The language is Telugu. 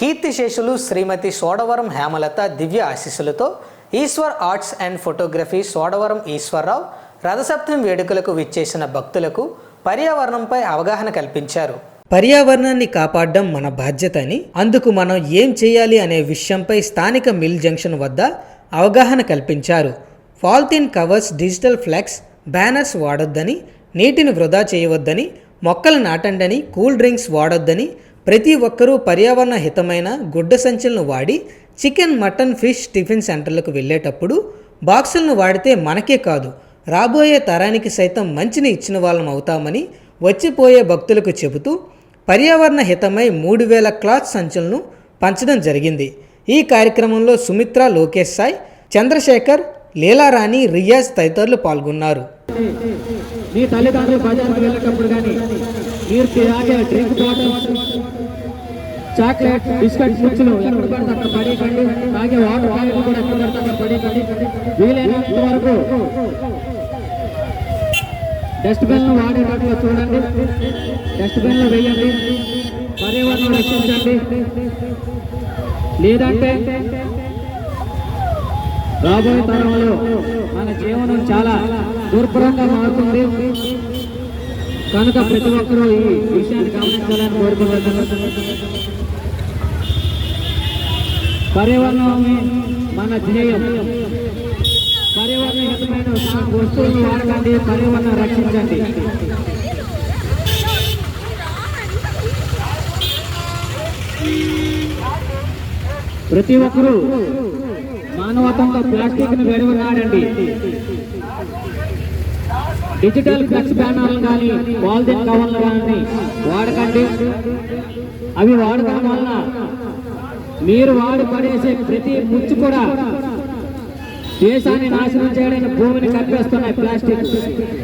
కీర్తిశేషులు శ్రీమతి సోడవరం హేమలత దివ్య ఆశీస్సులతో Eshwar arts and photography Sodavaram Eshwararao Rathasaptami వేడుకలకు విచ్చేసిన భక్తులకు పర్యావరణంపై అవగాహన కల్పించారు. పర్యావరణాన్ని కాపాడడం మన బాధ్యత అని అందుకు మనం ఏం చేయాలి అనే విషయంపై స్థానిక మిల్ జంక్షన్ వద్ద అవగాహన కల్పించారు. Polythene covers digital flex banners వాడొద్దని నీటిని వృధా చేయవద్దని మొక్కలు నాటండని కూల్ డ్రింక్స్ వాడొద్దని ప్రతి ఒక్కరూ పర్యావరణ హితమైన గుడ్డ సంచులను వాడి చికెన్ మటన్ ఫిష్ టిఫిన్ సెంటర్లకు వెళ్ళేటప్పుడు బాక్సులను వాడితే మనకే కాదు రాబోయే తరానికి సైతం మంచిని ఇచ్చిన వాళ్ళం అవుతామని వచ్చిపోయే భక్తులకు చెబుతూ పర్యావరణ హితమై మూడు వేల క్లాత్ సంచులను పంచడం జరిగింది. ఈ కార్యక్రమంలో సుమిత్ర లోకేష్ సాయ్ చంద్రశేఖర్ లీలారాణి రియాజ్ తదితరులు పాల్గొన్నారు. మీ తల్లిదండ్రులు బజార్కి వెళ్ళేటప్పుడు కానీ మీరు డ్రింక్ బాటిల్ చాక్లెట్ బిస్కెట్ ముచ్చులు ఎక్కడ పడితే అక్కడ పడేయకండి అలాగే వాటర్ బాటిల్ కూడా ఎక్కడ పడితే అక్కడ పడేయకండి వీలైనంత వరకు డస్ట్బిన్ వాడేటట్టుగా చూడండి. డస్ట్బిన్లో వేయండి. పర్యావరణం రక్షించండి. లేదంటే రాబోయే తరంలో మన జీవనం చాలా దుర్భరంగా మారుతుంది. కనుక ప్రతి ఒక్కరూ ఈ విషయాన్ని గమనించాలని కోరుకుంటున్నాను. పర్యావరణం మన ధ్యేయం. పర్యావరణ హితమైన వస్తువులను వాడకండి పర్యావరణం రక్షించండి. ప్రతి ఒక్కరూ మానవతంలో ప్లాస్టిక్ను వెలువరాడండి డిజిటల్ ఫ్లెక్స్ బ్యానర్లు కానీ పాలిథిన్ కవర్లు కానీ వాడకండి. అవి వాడటం వలన మీరు వాడి పడేసే ప్రతి ముచ్చు కూడా దేశాన్ని నాశనం చేయడానికి భూమిని కప్పేస్తున్నాయి ప్లాస్టిక్